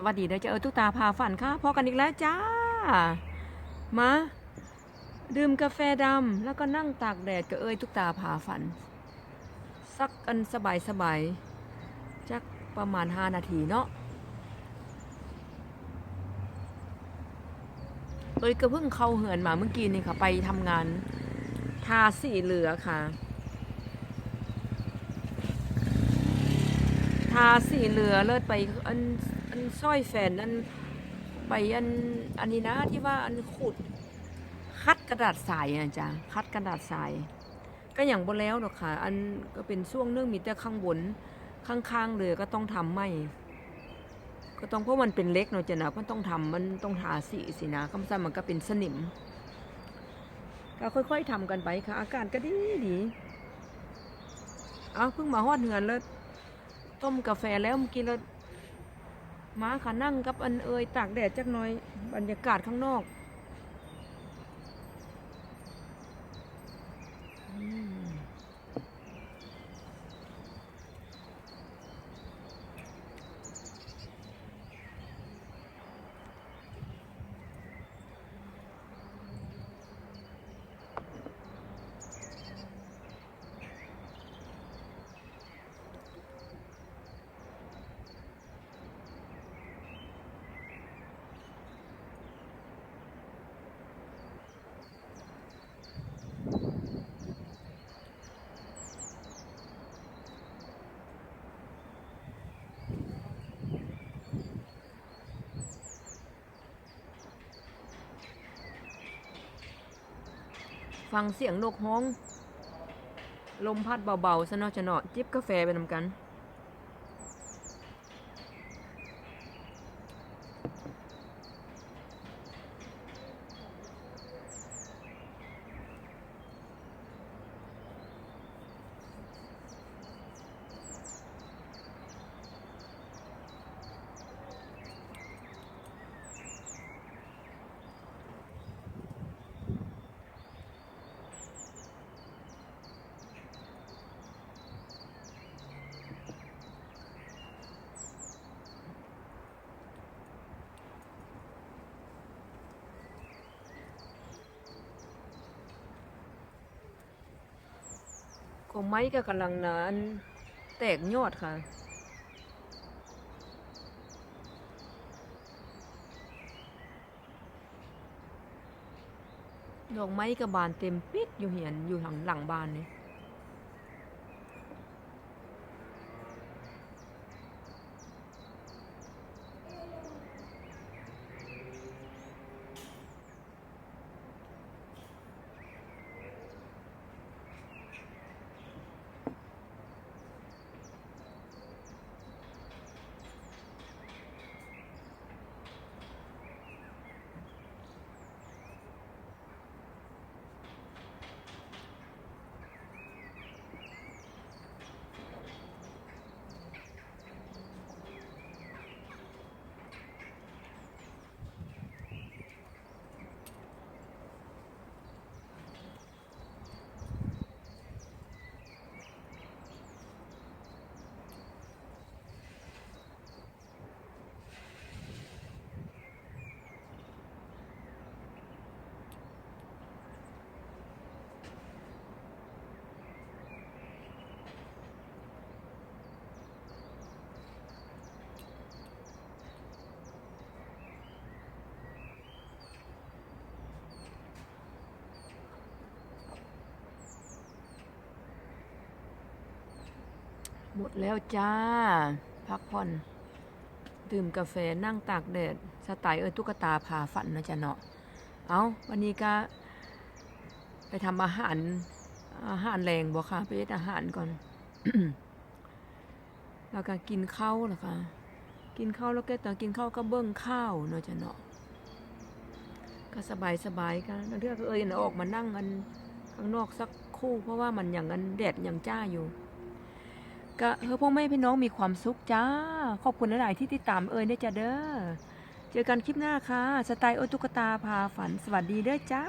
สวัสดีเด้อจ้าเออตุ๊กตาพาฝันค่ะพอกันอีกแล้วจ้า มา ดื่มกาแฟดำแล้วก็นั่งตากแดดกับเอ้ยตุ๊กตาพาฝัน สักอันสบายสบายๆจักประมาณ 5 นาทีเนาะเอ้ยก็เพิ่งเข้าเหือนมาเมื่อกี้นี่ค่ะ ไปทำงานทาสีเหลือค่ะทาสีเหลือเลิศไปอัน อันสร้อยแฟนอันไปอันอันนี้นะที่ว่าอันขุด คัดกระดาษทรายอะจ้ะคัดกระดาษทราย ก็อย่างบนแล้วหรอกค่ะ อันก็เป็นช่วงเนื่องมีแต่ข้างบนข้างๆเลยก็ต้องทำไม่ก็ต้องเพราะมันเป็นเล็กเนาะจ้ะนะก็ต้องทำมันต้องทาสีสินะคำสั่งมันก็เป็นสนิม ก็ค่อยๆทำกันไปค่ะ อากาศก็ดีดีเอาเพิ่งมาฮอดเหือนแล้วต้มกาแฟแล้วเมื่อกี้แล้ว มาค่ะนั่งกับอันเอยตากแดดจักหน่อย บรรยากาศข้างนอก ฟังเสียงนกฮ้อง ลมพัดเบาๆซะเนาะจะเนาะจิบกาแฟไปนำกัน ของไม้ก็กำลังนานแตกยอดค่ะ ดอกไม้ก็บานเต็มปิดอยู่เหียนอยู่หลังหลังบานนี่ หมดแล้วจ้า พักผ่อน ดื่มกาแฟนั่งตากแดดสไตล์เออตุ๊กตาพาฝันนะจ๊ะเนาะเอาวันนี้ก็ไปทำอาหาร อาหารแรงบ่ค่ะ ไปเอ็ดอาหารก่อน แล้วก็กินข้าวแล้วค่ะ กินข้าวแล้วก็ตอนกินข้าวก็เบิ้งข้าวเนาะจ๊ะเนาะก็สบายสบายกันแล้วเรื่องเอ้ยออกมานั่งกันข้างนอกสักคู่ เพราะว่ามันอย่างนั้นแดดอยังจ้าอยู่ ก็เออพ่อแม่พี่น้องมีความสุขจ้า ขอบคุณหลาย ๆ ที่ติดตามเอ่ยเนจ้าเด้อ เจอกันคลิปหน้าค่ะ สไตล์โอตุกตาพาฝันสวัสดีเด้อจ้า